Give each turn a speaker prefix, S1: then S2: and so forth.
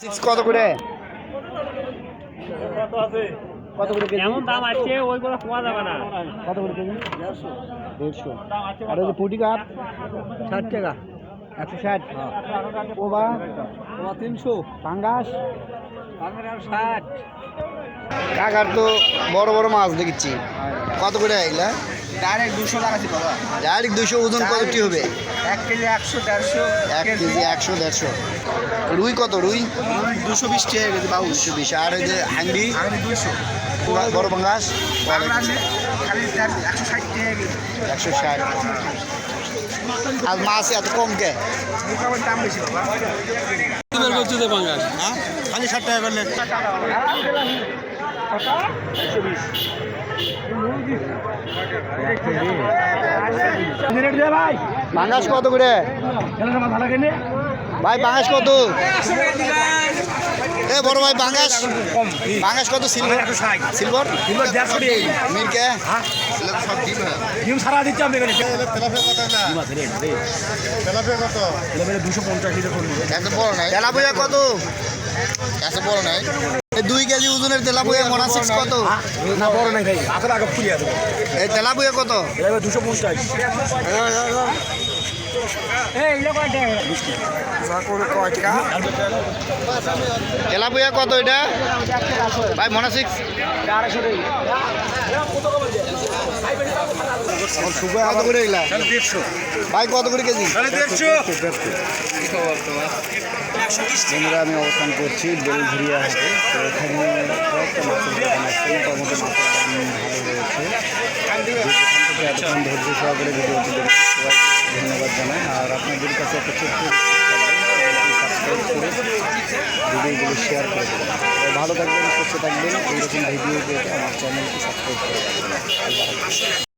S1: Six কত করে? কত করে কেজি?
S2: এমন দাম আছে ওইগুলো পাওয়া যাবে না।
S1: কত করে কেজি? দেড়শো। আর ওই পুটি কাপ ষাট টাকা। একশো ষাট। ওবা ওবা তিনশো। পাঙ্গাস? ষাট। কাকার তো বড় বড় মাছ দেখছি কত করে এগুলা
S3: ডাইরেক্ট দুশো লাগাচ্ছি বাবা।
S1: ডাইরেক্ট দুশো ওজন কতটি হবে।
S3: এক কেজি একশো দেড়শো
S1: এক কেজি একশো দেড়শো। রুই কত রুই?
S3: দুশো বিশ টাকা কেজি বাবু
S1: দুশো বিশ। আর ওই যে হাঙ্গি?
S3: আমি দুশো
S1: বড় পাঙ্গাস
S3: একশো ষাট
S1: আর মাছ এত কম কে?
S3: দাম বেশি বাবা। হ্যাঁ? খালি ষাট টাকা করলে
S1: পাঙ্গাস কত করে? ভাই পাঙ্গাস কত? এ বড় ভাই পাঙ্গাস পাঙ্গাস কত? Silver silver? মিরকে
S3: ডিম সারা দিচ্ছি আমি এখানে দুশো পঞ্চাশ লিটার
S1: বড় কত? বড় নাই। এই দুই কেজি ওজনের তেলাপুয়া মনা সিক্স কত?
S3: না বড় নাই ভাই আগে আগে ফুলি আছে
S1: এই তেলাপুয়া কত?
S3: দুশো পঞ্চাশ।
S1: তেলাপুয়া কত এটা? ভাই মনা সিক্স কত করে এগুলা ভাই কত করে কেজি? বন্ধুরা আমি অবস্থান করছি বেলঘুরিয়া হাটে। তো এখানে কয়েকটা মাছের দোকান আছে মোটামুটি মাছের দাম ভালো রয়েছে। এতক্ষণ ধৈর্য সহকারে ভিডিওটি সবাইকে ধন্যবাদ জানাই আর আপনাদের কাছে একটা ছোট্ট সাবস্ক্রাইব করে ভিডিওগুলো শেয়ার করে দেবেন ভালো থাকবেন সুস্থ থাকবেন এইরকম ভিডিও পেতে আমার চ্যানেলটি সাবস্ক্রাইব করে রাখবেন।